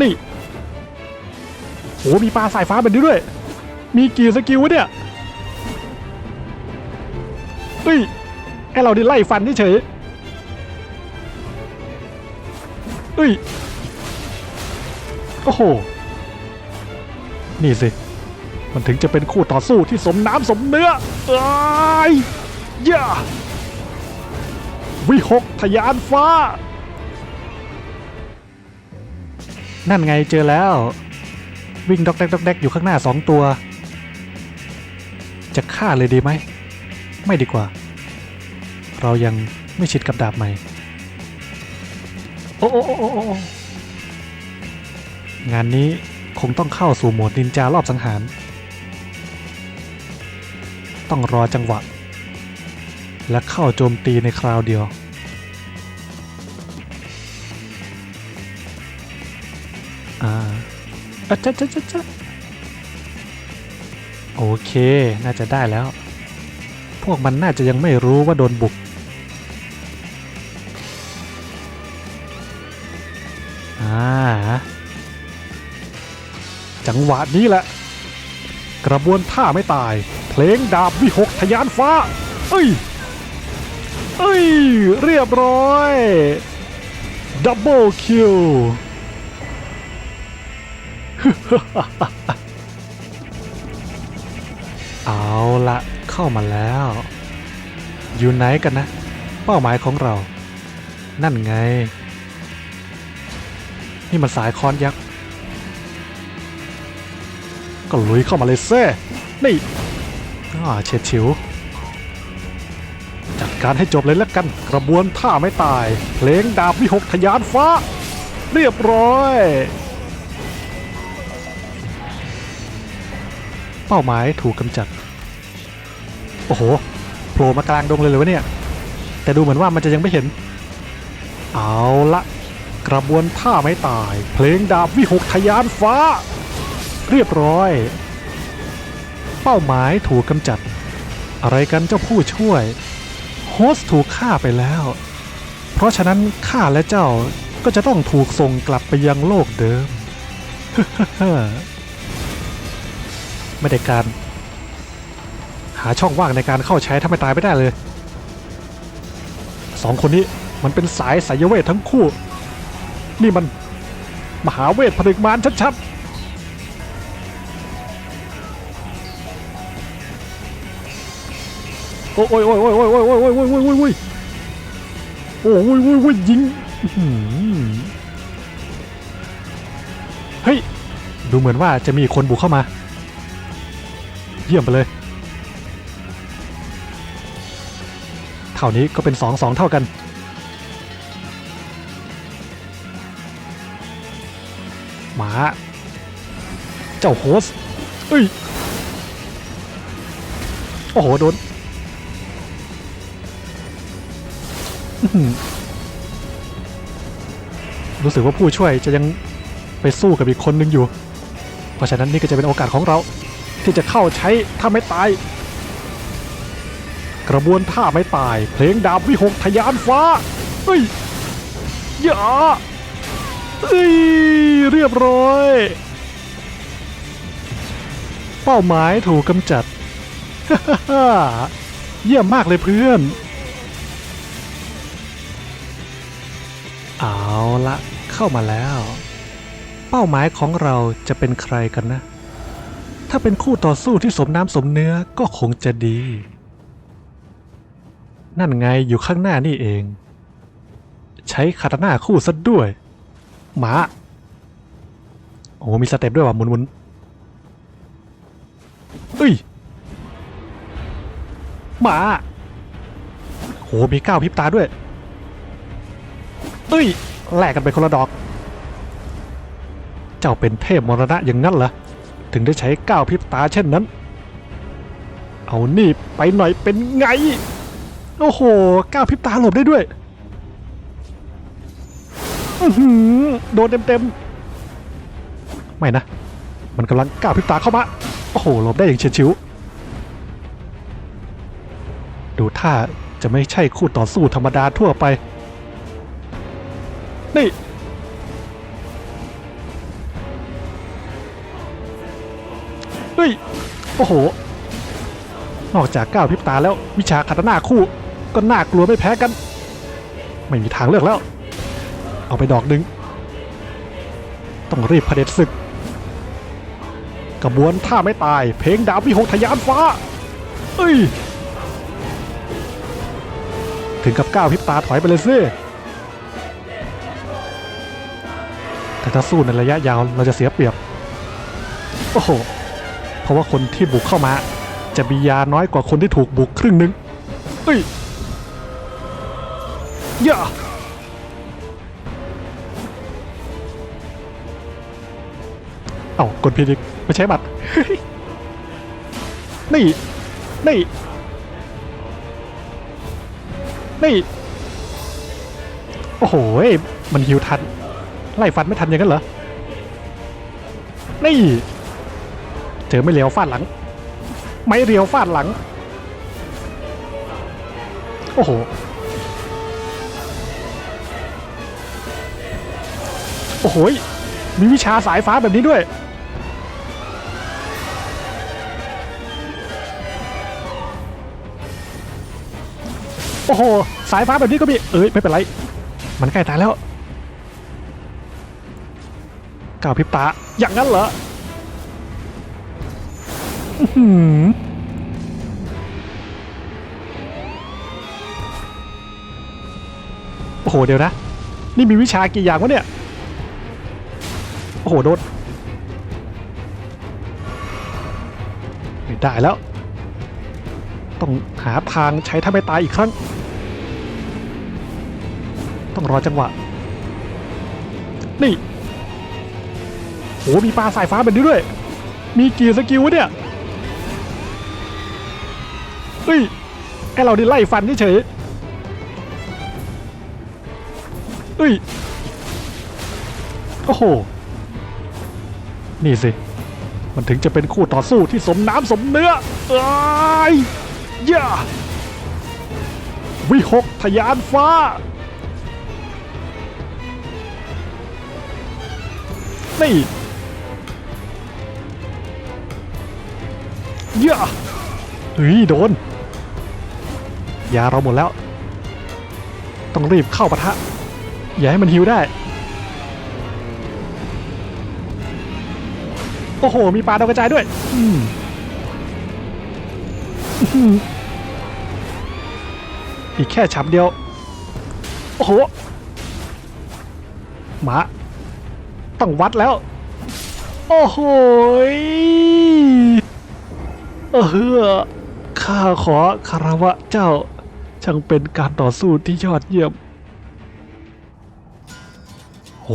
นี่โหมีปลาสายฟ้าแบบนี้ด้วย มีกี่สกิลวะเนี่ยเฮ้ยให้เราได้ไล่ฟันเฉยๆเฮ้ยโอ้โห นี่สิ มันถึงจะเป็นคู่ต่อสู้ที่สมน้ำสมเนื้อเอ้ยย่าวิหกทะยานฟ้า นั่นไงเจอแล้ว วิ่งดอกแดกดอกแดกอยู่ข้างหน้าสองตัว จะฆ่าเลยดีไหม ไม่ดีกว่า เรายังไม่ชิดกับดาบใหม่ โอ้โอ้โอ้โอ้โอ้งานนี้คงต้องเข้าสู่โหมดนินจารอบสังหาร ต้องรอจังหวะ และเข้าโจมตีในคราวเดียว อ่าอะจ๊ะจ๊ะจ๊ะจ๊ะโอเค น่าจะได้แล้ว พวกมันน่าจะยังไม่รู้ว่าโดนบุก อ่า จังหวะนี้แหละ กระบวนท่าไม่ตาย เพลงดาบวิหกทะยานฟ้า เอ้ย เอ้ย เรียบร้อย ดับเบิลคิว เอาละเข้ามาแล้ว อยู่ไหนกันนะ เป้าหมายของเรา นั่นไง นี่มันสายคอนยักษ์ ก็ลุยเข้ามาเลยเซ่นี่อ่าเฉียดฉิว จัดการให้จบเลยแล้วกัน กระบวนท่าไม่ตาย เพลงดาบวิหกทะยานฟ้า เรียบร้อย เป้าหมายถูกกำจัด โอ้โหโผล่มากลางดงเลยเลยวะเนี่ย แต่ดูเหมือนว่ามันจะยังไม่เห็น เอาละกระบวนท่าไม่ตาย เพลงดาบวิหกทะยานฟ้า เรียบร้อย เป้าหมายถูกกำจัด อะไรกันเจ้าผู้ช่วย โฮสถูกฆ่าไปแล้ว เพราะฉะนั้นข้าและเจ้าก็จะต้องถูกส่งกลับไปยังโลกเดิม ไม่ได้การ หาช่องว่างในการเข้าใช้ถ้าไม่ตายไม่ได้เลยสองคนนี้มันเป็นสายสายเวททั้งคู่ นี่มันมหาเวทผนึกมารชัดๆ โอ้ยโอ้ยโอ้ยโอ้ยโอ้ยโอ้ยโอ้ยโอ้ยโอ้ยโอ้ยโอ้ยโอ้ยโอ้ยโอ้ยโอ้ยยิงเฮ้ย ดูเหมือนว่าจะมีคนบุกเข้ามา เยี่ยมไปเลย เท่านี้ก็เป็นสองสองเท่ากัน หมา เจ้าโฮสเอ้ย โอ้โห โดนรู้สึกว่าผู้ช่วยจะยังไปสู้กับอีกคนนึงอยู่ เพราะฉะนั้นนี่ก็จะเป็นโอกาสของเรา ที่จะเข้าใช้ถ้าไม่ตาย กระบวนท่าไม่ตาย เพลงดาบวิหกทยานฟ้าเฮ้ยอย่าเฮ้ยเรียบร้อย เป้าหมายถูกกำจัดเยี่ยมมากเลยเพื่อน เอาละเข้ามาแล้ว เป้าหมายของเราจะเป็นใครกันนะ ถ้าเป็นคู่ต่อสู้ที่สมน้ำสมเนื้อก็คงจะดี นั่นไงอยู่ข้างหน้านี่เอง ใช้คาตาน่าคู่ซะด้วย หมา โอ้มีสเต็ปด้วยว่ะหมุนหมุนเอ้ย หมาโหมีก้าวพริบตาด้วยเอ้ยแลกกันไปคนละดอก เจ้าเป็นเทพมรณะอย่างนั้นเหรอ ถึงได้ใช้ก้าวพริบตาเช่นนั้น เอานี่ไปหน่อยเป็นไง โอ้โหก้าวพริบตาหลบได้ด้วยอือหือโดนเต็มๆ ไม่นะ มันกำลังก้าวพริบตาเข้ามา โอ้โหหลบได้อย่างเฉียดฉิว ดูท่าจะไม่ใช่คู่ต่อสู้ธรรมดาทั่วไป นี่ ฮ้ย โอ้โห นอกจากก้าวพิบตาแล้ววิชาคาตานาคู่ ก็น่ากลัวไม่แพ้กัน ไม่มีทางเลือกแล้ว เอาไปดอกหนึ่ง ต้องรีบเผด็จศึก กระบวนท่าไม่ตาย เพลงดาบวิหกทะยานฟ้า เอ้ย ถึงกับก้าวพิบตาถอยไปเลยสิแต่ถ้าสู้ในระยะยาวเราจะเสียเปรียบ โอ้โห เพราะว่าคนที่บุกเข้ามา จะมียาน้อยกว่าคนที่ถูกบุกครึ่งหนึ่งเอ้ยย่าเอ้ากดผิดอีกไม่ใช่บัตรนี่นี่นี่โอ้โห มันฮิวทัน ไล่ฟันไม่ทันอย่างนั้นเหรอ นี่ เจอไม่เลียวฟาดหลัง ไม่เรียวฟาดหลัง โอ้โห โอ้โห มีวิชาสายฟ้าแบบนี้ด้วย โอ้โห สายฟ้าแบบนี้ก็มี เอ้ย ไม่เป็นไร มันใกล้ตายแล้วก้าวพิบตา อย่างนั้นเหรอ โอ้โห เดี๋ยวนะ นี่มีวิชากี่อย่างวะเนี่ย โอ้โห โดนไม่ได้แล้ว ต้องหาทางใช้ถ้าไม่ตายอีกครั้ง ต้องรอจังหวะ นี่โหมีปลาสายฟ้าแบบนี้ด้วย มีกี่สกิลวะเนี่ย เฮ้ยไอเราดิไล่ฟันเฉยเฮ้ยโอ้โห นี่สิ มันถึงจะเป็นคู่ต่อสู้ที่สมน้ำสมเนื้อเอ้ยย่าวิหกทะยานฟ้า นี่ย่าเฮ้ย โดน ยาเราหมดแล้ว ต้องรีบเข้าปะทะ อย่าให้มันฮิวได้ โอ้โห มีปลาดาวกระจายด้วย อืออีกแค่ฉับเดียว โอ้โห หมา ต้องวัดแล้ว โอ้โหเออข้าขอคารวะเจ้า ช่างเป็นการต่อสู้ที่ยอดเยี่ยม โห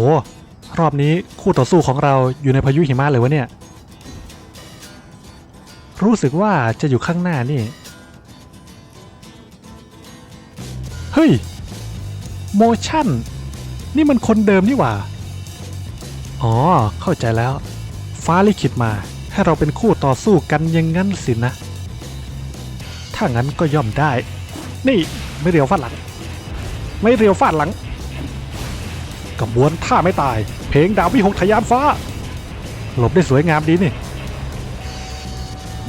รอบนี้คู่ต่อสู้ของเราอยู่ในพายุหิมะเลยวะเนี่ย รู้สึกว่าจะอยู่ข้างหน้านี่ เฮ้ย โมชั่น นี่มันคนเดิมนี่หว่า อ๋อ เข้าใจแล้ว ฟ้าลิขิตมาให้เราเป็นคู่ต่อสู้กันอยังงั้นสินะ ถ้างั้นก็ย่อมได้ นี่ไม่เรียวฟาดหลัง ไม่เรียวฟาดหลังกระบวนท่าไม่ตาย เพลงดาววิหกทยานฟ้า หลบได้สวยงามดีนี่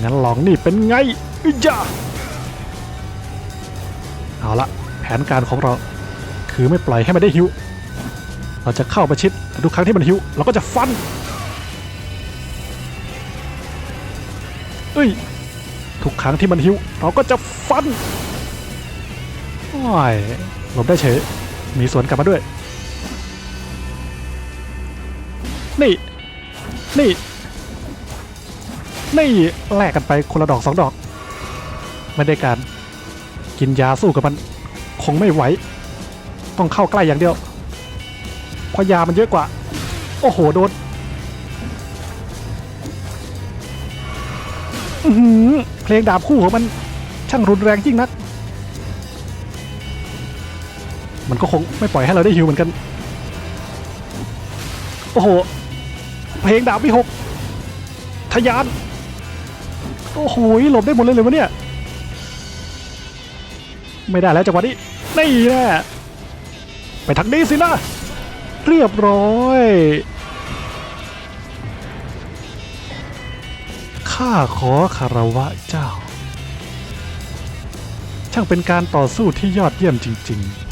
งั้นลองนี่เป็นไงอึจ้าเอาละแผนการของเรา คือไม่ปล่อยให้มันได้หิว เราจะเข้าประชิดทุกครั้งที่มันหิว เราก็จะฟันเอ้ยทุกครั้งที่มันหิว เราก็จะฟัน โอ้ยหลบได้เฉยมีสวนกลับมาด้วย นี่ นี่ นี่แลกกันไปคนละดอกสองดอก ไม่ได้การ กินยาสู้กับมัน คงไม่ไหว ต้องเข้าใกล้อย่างเดียว เพราะยามันเยอะกว่า โอ้โห โดนเพลงดาบคู่ของมันช่างรุนแรงจริงนัก มันก็คงไม่ปล่อยให้เราได้ฮิวเหมือนกัน โอ้โห เพลงดาบวิหกทะยาน โอ้โหหลบได้หมดเลยเลยวะเนี่ย ไม่ได้แล้วจังหวะนี้นี่แน่ไปทางนี้สินะ เรียบร้อยข้าขอคารวะเจ้า ช่างเป็นการต่อสู้ที่ยอดเยี่ยมจริง ๆ